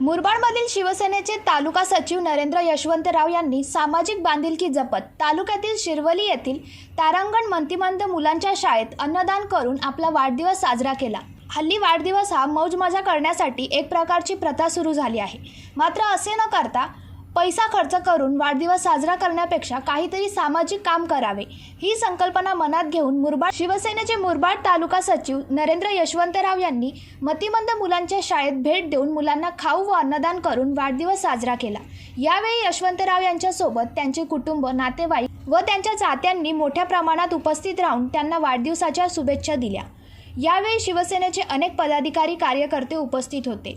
मुरबाडमधील शिवसेनेचे तालुका सचिव नरेंद्र यशवंतराव यांनी सामाजिक बांधिलकी जपत तालुक्यातील शिरवली येथील तारांगण मंतिमंद मुलांच्या शाळेत अन्नदान करून आपला वाढदिवस साजरा केला. हल्ली वाढदिवस हा मौज मजा करण्यासाठी एक प्रकारची प्रथा सुरू झाली आहे. मात्र असे न करता पैसा खर्च करून वाढदिवस साजरा करण्यापेक्षा काहीतरी सामाजिक काम करावे. ही संकल्पना मनात घेऊन मुरबाड शिवसेनेचे मुरबाड तालुका सचिव नरेंद्र यशवंतराव यांनी मतिमंद मुलांच्या शाळेत भेट देऊन मुलांना खाऊ व अन्नदान करून वाढदिवस साजरा केला. यावेळी यशवंतराव यांच्यासोबत त्यांचे कुटुंब नातेवाईक व त्यांच्या चात्यांनी मोठ्या प्रमाणात उपस्थित राहून त्यांना वाढदिवसाच्या शुभेच्छा दिल्या. यावेळी शिवसेनेचे अनेक पदाधिकारी कार्यकर्ते उपस्थित होते.